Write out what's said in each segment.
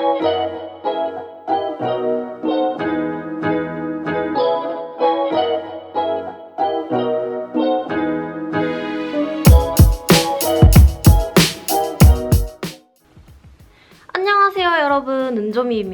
안녕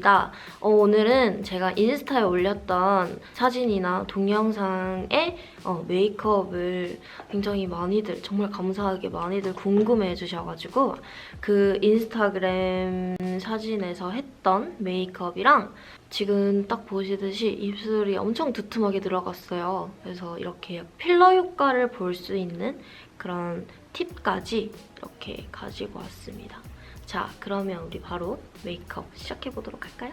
은조미입니다. 어, 오늘은 제가 인스타에 올렸던 사진이나 동영상에 어, 메이크업을 굉장히 많이들 정말 감사하게 많이들 궁금해 해주셔가지고 그 인스타그램 사진에서 했던 메이크업이랑 지금 딱 보시듯이 입술이 엄청 두툼하게 들어갔어요. 그래서 이렇게 필러 효과를 볼 수 있는 그런 팁까지 이렇게 가지고 왔습니다 자, 그러면 우리 바로 메이크업 시작해보도록 할까요?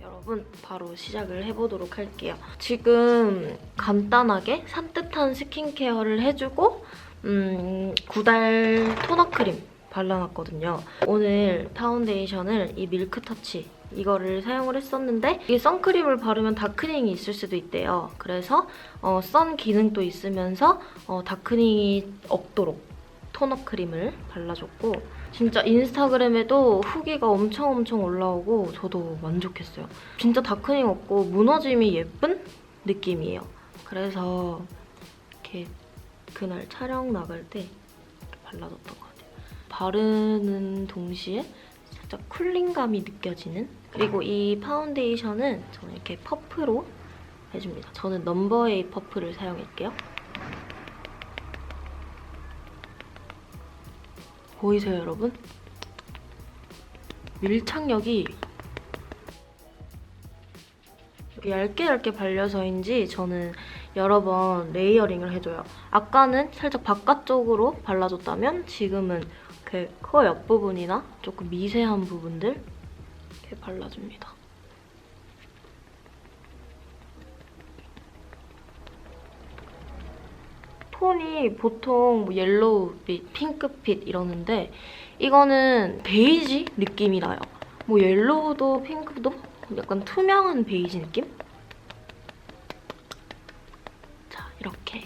여러분, 바로 시작을 해보도록 할게요. 지금 간단하게 산뜻한 스킨케어를 해주고 음, 구달 토너 크림 발라놨거든요. 오늘 파운데이션을 이 밀크터치 이거를 사용을 했었는데 이 선크림을 바르면 다크닝이 있을 수도 있대요. 그래서 어, 선 기능도 있으면서 어, 다크닝이 없도록 토너 크림을 발라줬고 진짜 인스타그램에도 후기가 엄청 엄청 올라오고 저도 만족했어요. 진짜 다크닝 없고 무너짐이 예쁜 느낌이에요. 그래서 이렇게 그날 촬영 나갈 때 발라줬던 것 같아요. 바르는 동시에 살짝 쿨링감이 느껴지는 그리고 이 파운데이션은 저는 이렇게 퍼프로 해줍니다. 저는 넘버 에이 퍼프를 사용할게요. 보이세요, 여러분? 밀착력이 얇게 얇게 발려서인지 저는 여러 번 레이어링을 해줘요. 아까는 살짝 바깥쪽으로 발라줬다면 지금은 그코 옆부분이나 조금 미세한 부분들 이렇게 발라줍니다. 톤이 보통 뭐 옐로우빛, 핑크빛 이러는데 이거는 베이지 느낌이 나요. 뭐 옐로우도 핑크도 약간 투명한 베이지 느낌? 자, 이렇게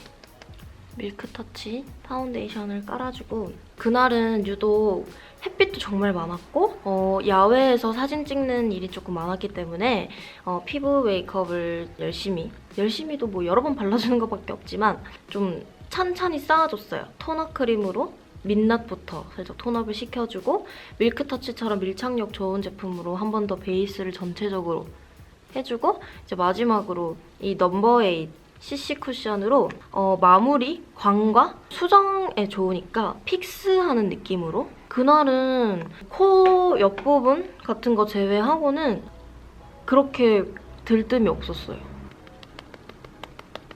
밀크터치 파운데이션을 깔아주고 그날은 유독 햇빛도 정말 많았고 어, 야외에서 사진 찍는 일이 조금 많았기 때문에 어, 피부 메이크업을 열심히 열심히도 뭐 여러 번 발라주는 것밖에 없지만 좀 찬찬히 쌓아줬어요. 토너 크림으로 민낯부터 살짝 톤업을 시켜주고 밀크터치처럼 밀착력 좋은 제품으로 한 번 더 베이스를 전체적으로 해주고 이제 마지막으로 이 넘버 에잇 CC 쿠션으로 어, 마무리, 광과 수정에 좋으니까 픽스하는 느낌으로 그날은 코 옆부분 같은 거 제외하고는 그렇게 들뜸이 없었어요.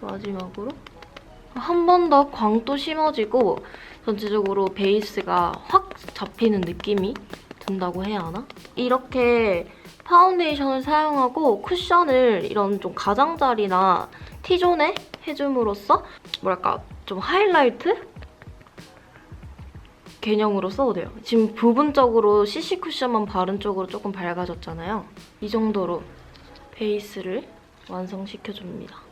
마지막으로 한 번 더 광도 심어지고 전체적으로 베이스가 확 잡히는 느낌이 든다고 해야 하나? 이렇게 파운데이션을 사용하고 쿠션을 이런 좀 가장자리나 T존에 해줌으로써 뭐랄까 좀 하이라이트 개념으로 써도 돼요. 지금 부분적으로 CC 쿠션만 바른 쪽으로 조금 밝아졌잖아요. 이 정도로 베이스를 완성시켜줍니다.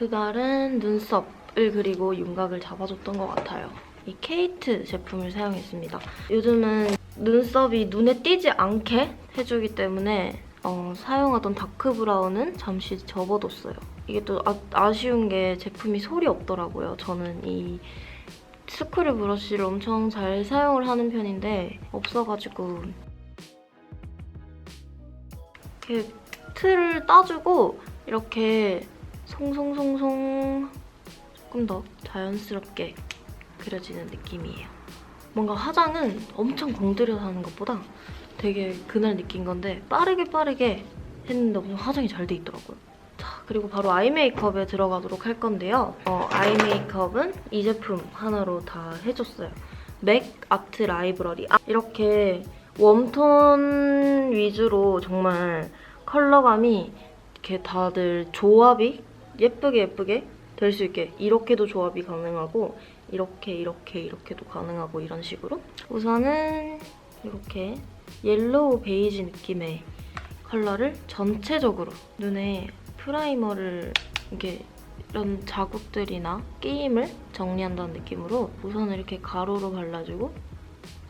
그날은 눈썹을 그리고 윤곽을 잡아줬던 것 같아요. 이 케이트 제품을 사용했습니다. 요즘은 눈썹이 눈에 띄지 않게 해주기 때문에 어, 사용하던 다크 브라운은 잠시 접어뒀어요. 이게 또 아, 쉬운게 제품이 솔이 없더라고요. 저는 이 스크류 브러쉬를 엄청 잘 사용을 하는 편인데 없어가지고 이렇게 틀을 따주고 이렇게 송송송송 조금 더 자연스럽게 그려지는 느낌이에요. 뭔가 화장은 엄청 공들여서 하는 것보다 되게 그날 느낀 건데 빠르게 빠르게 했는데 엄청 화장이 잘 돼 있더라고요. 자, 그리고 바로 아이 메이크업에 들어가도록 할 건데요. 어, 아이 메이크업은 이 제품 하나로 다 해줬어요. 맥 아트 라이브러리. 아, 이렇게 웜톤 위주로 정말 컬러감이 이렇게 다들 조합이 예쁘게 예쁘게 될 수 있게 이렇게도 조합이 가능하고 이렇게 이렇게 이렇게도 가능하고 이런 식으로 우선은 이렇게 옐로우 베이지 느낌의 컬러를 전체적으로 눈에 프라이머를 이게 이런 자국들이나 끼임을 정리한다는 느낌으로 우선은 이렇게 가로로 발라주고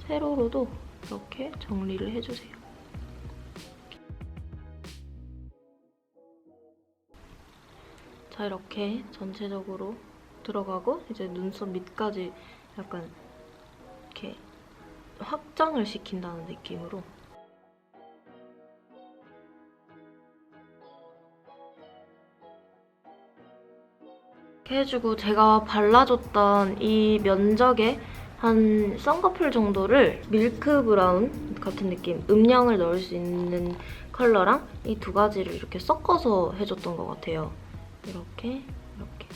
세로로도 이렇게 정리를 해주세요. 자 이렇게 전체적으로 들어가고 이제 눈썹 밑까지 약간 이렇게 확장을 시킨다는 느낌으로 이렇게 해주고 제가 발라줬던 이 면적의 한 쌍꺼풀 정도를 밀크 브라운 같은 느낌 음영을 넣을 수 있는 컬러랑 이 두 가지를 이렇게 섞어서 해줬던 것 같아요. 이렇게 이렇게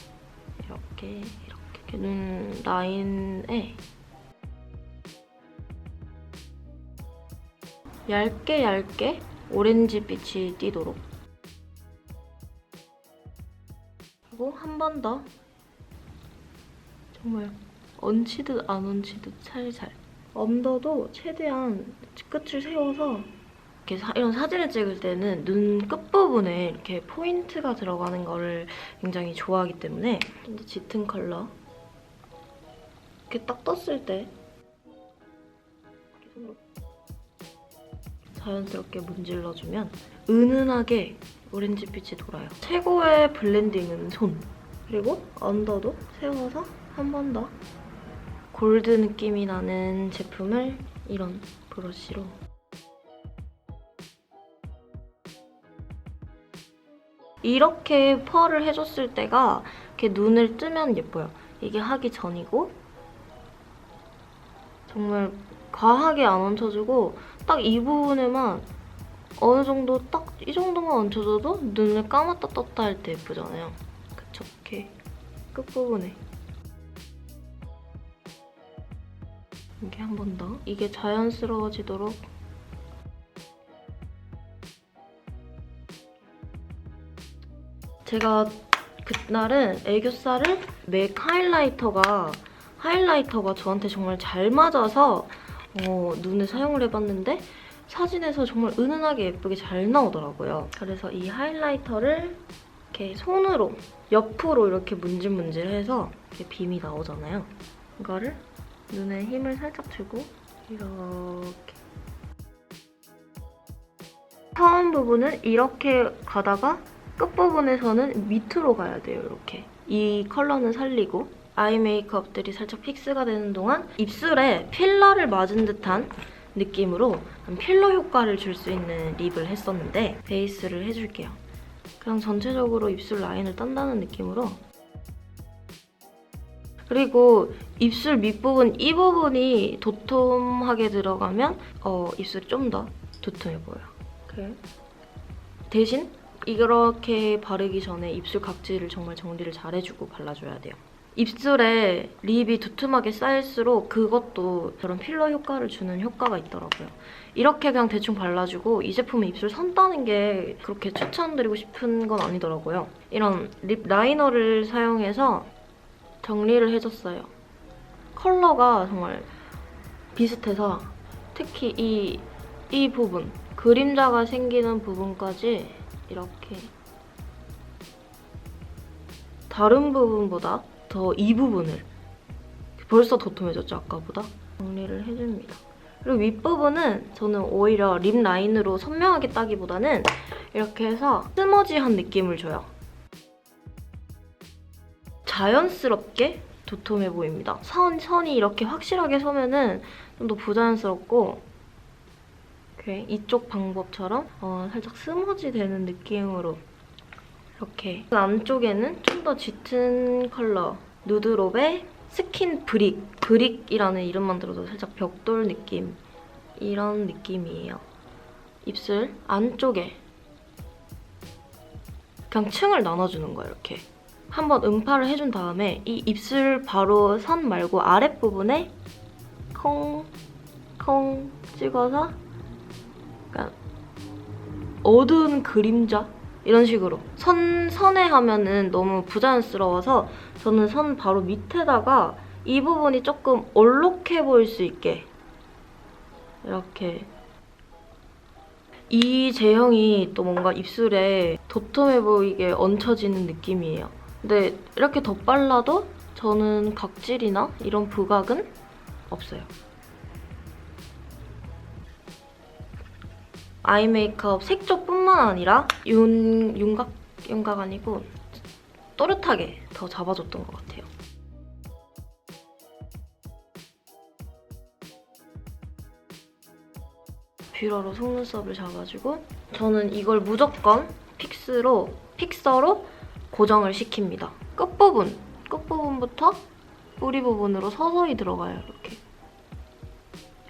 이렇게 이렇게. 눈 라인에 얇게 얇게 오렌지 빛이 띄도록 그리고 한 번 더. 정말 얹히듯 안 얹히듯 살살 엄더도 최대한 끝을 세워서 이렇게 사- 이런 사진을 찍을 때는 눈 끝부분에 이렇게 포인트가 들어가는 거를 굉장히 좋아하기 때문에 좀 더 짙은 컬러 이렇게 딱 떴을 때 자연스럽게 문질러주면 은은하게 오렌지 빛이 돌아요. 최고의 블렌딩은 손. 그리고 언더도 세워서 한 번 더 골드 느낌이 나는 제품을 이런 브러쉬로 이렇게 펄을 해줬을 때가 이렇게 눈을 뜨면 예뻐요. 이게 하기 전이고 정말 과하게 안 얹혀주고 딱 이 부분에만 어느 정도 딱 이 정도만 얹혀줘도 눈을 감았다 떴다 할 때 예쁘잖아요. 그쵸? 이렇게 끝부분에 이렇게 한 번 더. 이게 자연스러워지도록 제가 그날은 애교살을 맥 하이라이터가 하이라이터가 저한테 정말 잘 맞아서 어, 눈에 사용을 해봤는데 사진에서 정말 은은하게 예쁘게 잘 나오더라고요. 그래서 이 하이라이터를 이렇게 손으로 옆으로 이렇게 문질문질해서 이렇게 빔이 나오잖아요. 이거를 눈에 힘을 살짝 주고 이렇게 처음 부분은 이렇게 가다가 끝부분에서는 밑으로 가야 돼요, 이렇게. 이 컬러는 살리고 아이 메이크업들이 살짝 픽스가 되는 동안 입술에 필러를 맞은 듯한 느낌으로 필러 효과를 줄 수 있는 립을 했었는데 베이스를 해줄게요. 그냥 전체적으로 입술 라인을 딴다는 느낌으로 그리고 입술 밑부분 이 부분이 도톰하게 들어가면 어, 입술이 좀 더 도톰해 보여요. 대신 이렇게 바르기 전에 입술 각질을 정말 정리를 잘 해주고 발라줘야 돼요. 입술에 립이 두툼하게 쌓일수록 그것도 저런 필러 효과를 주는 효과가 있더라고요. 이렇게 그냥 대충 발라주고 이 제품에 입술 선 따는 게 그렇게 추천드리고 싶은 건 아니더라고요. 이런 립 라이너를 사용해서 정리를 해줬어요. 컬러가 정말 비슷해서 특히 이, 이 부분 그림자가 생기는 부분까지 이렇게 다른 부분보다 더 이 부분을 벌써 도톰해졌죠 아까보다 정리를 해줍니다. 그리고 윗부분은 저는 오히려 립 라인으로 선명하게 따기보다는 이렇게 해서 스머지한 느낌을 줘요. 자연스럽게 도톰해 보입니다. 선, 선이 이렇게 확실하게 서면은 좀 더 부자연스럽고 이렇게 이쪽 방법처럼 어, 살짝 스머지 되는 느낌으로 이렇게 안쪽에는 좀 더 짙은 컬러 누드롭의 스킨 브릭 브릭이라는 이름만 들어도 살짝 벽돌 느낌 이런 느낌이에요. 입술 안쪽에 그냥 층을 나눠주는 거예요 이렇게 한번 음파를 해준 다음에 이 입술 바로 선 말고 아랫부분에 콩콩 찍어서 약간 어두운 그림자 이런 식으로 선 선에 하면은 너무 부자연스러워서 저는 선 바로 밑에다가 이 부분이 조금 올록해 보일 수 있게 이렇게 이 제형이 또 뭔가 입술에 도톰해 보이게 얹혀지는 느낌이에요. 근데 이렇게 덧발라도 저는 각질이나 이런 부각은 없어요. 아이 메이크업 색조뿐만 아니라 윤, 윤곽, 윤곽 아니고 또렷하게 더 잡아줬던 것 같아요. 뷰러로 속눈썹을 잡아주고 저는 이걸 무조건 픽스로, 픽서로 고정을 시킵니다. 끝부분, 끝부분부터 뿌리 부분으로 서서히 들어가요,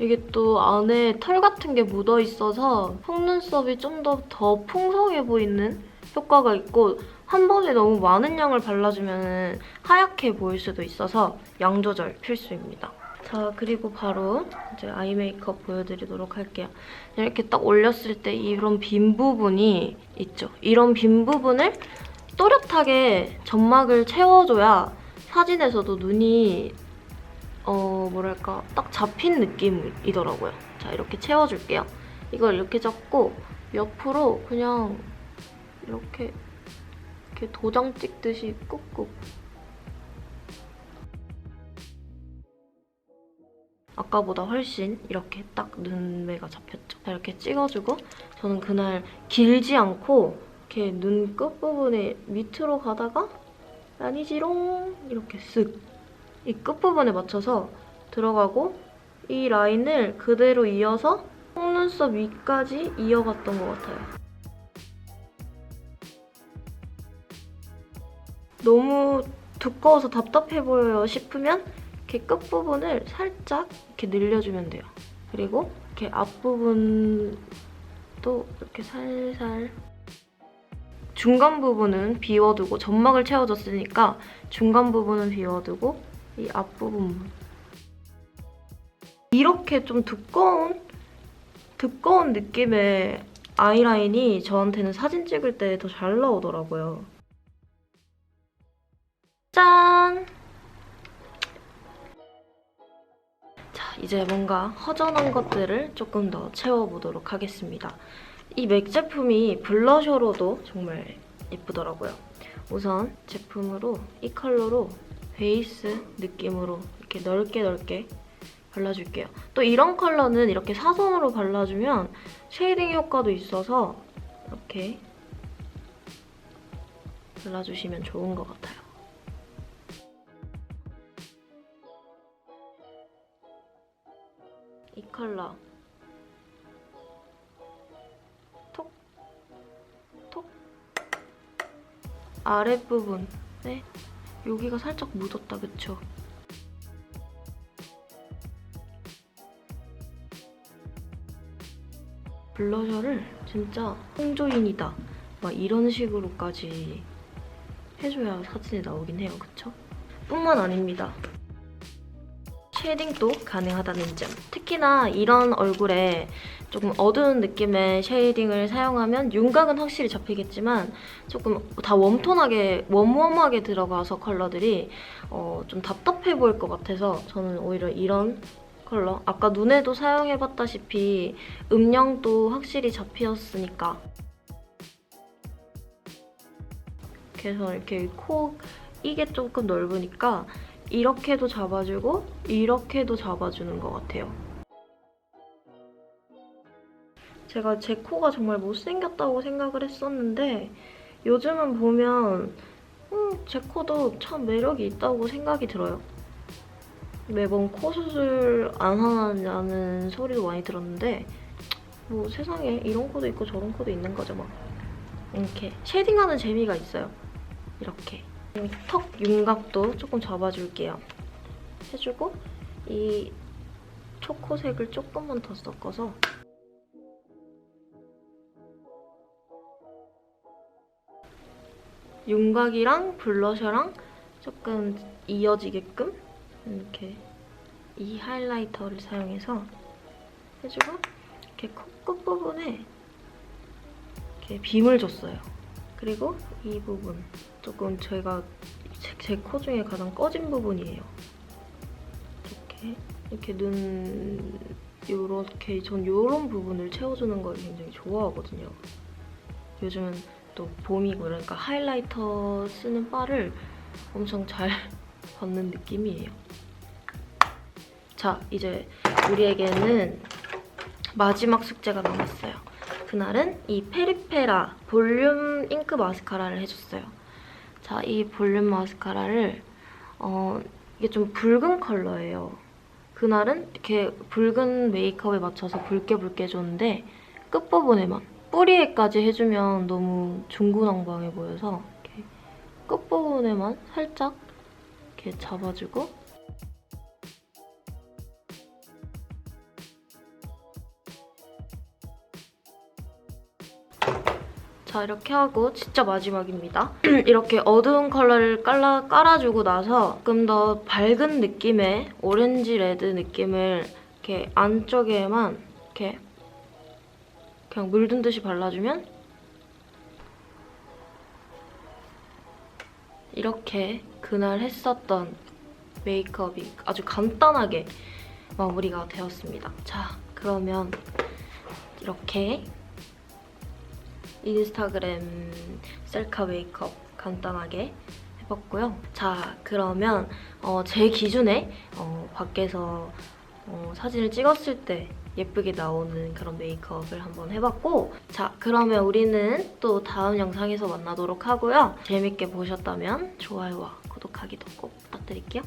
이게 또 안에 털 같은 게 묻어 있어서 속눈썹이 좀더더 풍성해 보이는 효과가 있고 한 번에 너무 많은 양을 발라주면 하얗게 보일 수도 있어서 양 조절 필수입니다. 자 그리고 바로 이제 아이 메이크업 보여드리도록 할게요. 이렇게 딱 올렸을 때 이런 빈 부분이 있죠. 이런 빈 부분을 또렷하게 점막을 채워줘야 사진에서도 눈이 어 뭐랄까 딱 잡힌 느낌이더라고요. 자 이렇게 채워줄게요. 이걸 이렇게 잡고 옆으로 그냥 이렇게 이렇게 도장 찍듯이 꾹꾹 아까보다 훨씬 이렇게 딱 눈매가 잡혔죠. 자, 이렇게 찍어주고 저는 그날 길지 않고 이렇게 눈 끝부분에 밑으로 가다가 아니지롱 이렇게 쓱 이 끝부분에 맞춰서 들어가고 이 라인을 그대로 이어서 속눈썹 위까지 이어갔던 것 같아요. 너무 두꺼워서 답답해 보여요 싶으면 이렇게 끝부분을 살짝 이렇게 늘려주면 돼요. 그리고 이렇게 앞부분도 이렇게 살살 중간 부분은 비워두고 점막을 채워줬으니까 중간 부분은 비워두고 이 앞부분 이렇게 좀 두꺼운 두꺼운 느낌의 아이라인이 저한테는 사진 찍을 때 더 잘 나오더라고요. 짠! 자, 이제 뭔가 허전한 것들을 조금 더 채워보도록 하겠습니다. 이 맥 제품이 블러셔로도 정말 예쁘더라고요. 우선 제품으로 이 컬러로 베이스 느낌으로 이렇게 넓게 넓게 발라줄게요. 또 이런 컬러는 이렇게 사선으로 발라주면 쉐이딩 효과도 있어서 이렇게 발라주시면 좋은 것 같아요. 이 컬러 톡, 톡 아랫부분에 여기가 살짝 묻었다, 그쵸? 블러셔를 진짜 홍조인이다 막 이런 식으로까지 해줘야 사진이 나오긴 해요, 그쵸? 뿐만 아닙니다. 쉐딩도 가능하다는 점. 특히나 이런 얼굴에 조금 어두운 느낌의 쉐이딩을 사용하면 윤곽은 확실히 잡히겠지만 조금 다 웜톤하게 웜웜하게 들어가서 컬러들이 어, 좀 답답해 보일 것 같아서 저는 오히려 이런 컬러 아까 눈에도 사용해봤다시피 음영도 확실히 잡혔으니까 그래서 이렇게 코 이게 조금 넓으니까 이렇게도 잡아주고 이렇게도 잡아주는 것 같아요. 제가 제 코가 정말 못생겼다고 생각을 했었는데 요즘은 보면 음, 제 코도 참 매력이 있다고 생각이 들어요. 매번 코 수술 안 하냐는 소리도 많이 들었는데 뭐 세상에 이런 코도 있고 저런 코도 있는 거죠 뭐. 이렇게 쉐딩하는 재미가 있어요. 이렇게. 턱 윤곽도 조금 잡아줄게요. 해주고 이 초코색을 조금만 더 섞어서 윤곽이랑 블러셔랑 조금 이어지게끔 이렇게 이 하이라이터를 사용해서 해주고 이렇게 코 끝부분에 이렇게 빔을 줬어요. 그리고 이 부분 조금 제가 제 코 중에 가장 꺼진 부분이에요. 이렇게 이렇게 눈 요렇게 전 요런 부분을 채워주는 걸 굉장히 좋아하거든요. 요즘은 또 봄이고 그러니까 하이라이터 쓰는 바를 엄청 잘 받는 느낌이에요. 자, 이제 우리에게는 마지막 숙제가 남았어요. 그 그날은 이 페리페라 볼륨 잉크 마스카라를 해줬어요. 자, 이 볼륨 마스카라를 어, 이게 좀 붉은 컬러예요. 그날은 이렇게 붉은 메이크업에 맞춰서 붉게 붉게 해줬는데 끝부분에만 뿌리에까지 해주면 너무 중구난방해 보여서 이렇게 끝부분에만 살짝 이렇게 잡아주고 자 이렇게 하고 진짜 마지막입니다. 이렇게 어두운 컬러를 깔라, 깔아주고 나서 조금 더 밝은 느낌의 오렌지 레드 느낌을 이렇게 안쪽에만 이렇게 그냥 물든 듯이 발라주면 이렇게 그날 했었던 메이크업이 아주 간단하게 마무리가 되었습니다. 자 그러면 이렇게 인스타그램 셀카 메이크업 간단하게 해봤고요. 자, 그러면 어, 제 기준에 어, 밖에서 어, 사진을 찍었을 때 예쁘게 나오는 그런 메이크업을 한번 해봤고 자, 그러면 우리는 또 다음 영상에서 만나도록 하고요. 재밌게 보셨다면 좋아요와 구독하기도 꼭 부탁드릴게요.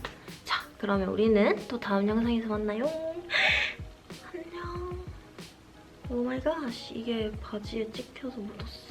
자, 그러면 우리는 또 다음 영상에서 만나요. 안녕. 오 마이 갓, 이게 바지에 찍혀서 묻었어.